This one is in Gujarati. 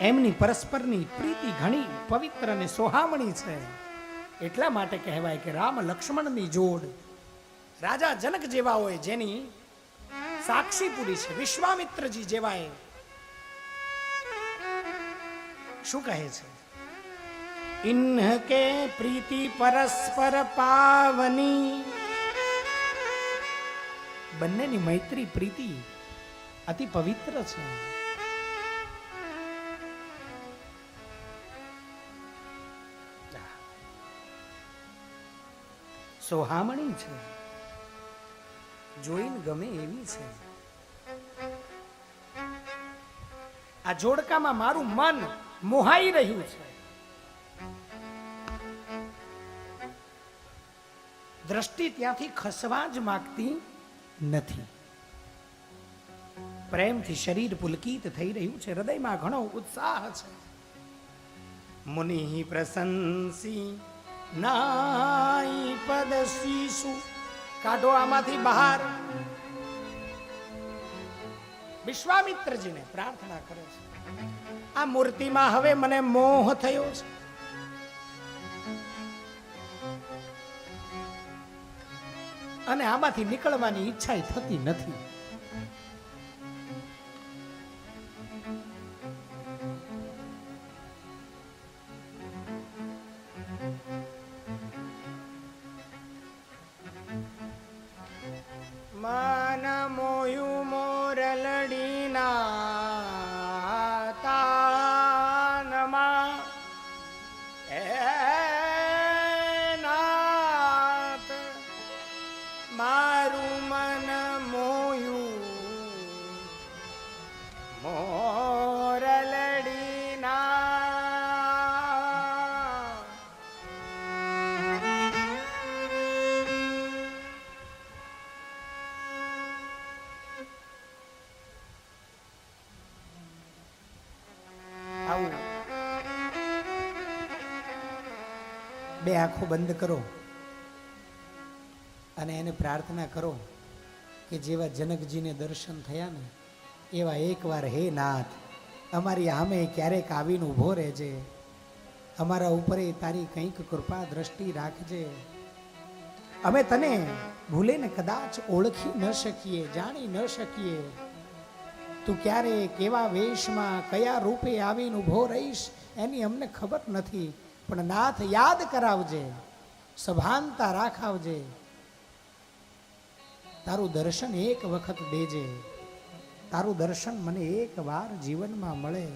એમની પરસ્પરની પ્રીતિ ઘણી પવિત્ર અને સોહામણી છે. એટલા માટે કહેવાય કે રામ લક્ષ્મણની જોડ રાજા જનક જેવા હોય જેની સાક્ષી પૂરી છે, વિશ્વામિત્રજી જેવાએ. શું કહે છે? ઇન્હ કે પ્રીતિ પરસ્પર પાવની. બંનેની મૈત્રી પ્રીતિ અતિ પવિત્ર છે. સોહામણી છે. જોઈને ગમે એવી છે. આ જોડકામાં મારું મન મોહાઈ રહ્યું છે. દ્રષ્ટિ ત્યાંથી ખસવા જ માગતી નથી. પ્રેમથી શરીર પુલકિત થઈ રહ્યું છે. હૃદયમાં ઘણો ઉત્સાહ છે. મુનિ પ્રશંસી નાઈ પદ શીશુ કાઢો આમાંથી બહાર. વિશ્વામિત્રજીને પ્રાર્થના કરે છે. આ મૂર્તિમાં હવે મને મોહ થયો છે. અને આમાંથી નીકળવાની ઈચ્છા થતી નથી. મન મોયું મોરલડીના તાનમાં એ મારું મન મોયું મોરલડીના આવું બે આંખો બંધ કરો અને એને પ્રાર્થના કરો કે જેવા જનકજીને દર્શન થયા ને, એવા એકવાર હે નાથ, અમારી આમે ક્યારેક આવીને ઊભો રહેજે. અમારા ઉપર તારી કંઈક કૃપા દ્રષ્ટિ રાખજે. અમે તને ભૂલે ને કદાચ ઓળખી ન શકીએ, જાણી ન શકીએ. તું ક્યારે કેવા વેશમાં, કયા રૂપે આવીને ઊભો રહીશ, એની અમને ખબર નથી. પણ નાથ યાદ કરાવજે, સભાનતા રાખાવજે. તારું દર્શન એક વખત દેજે. તારું દર્શન મને એક વાર જીવનમાં મળે.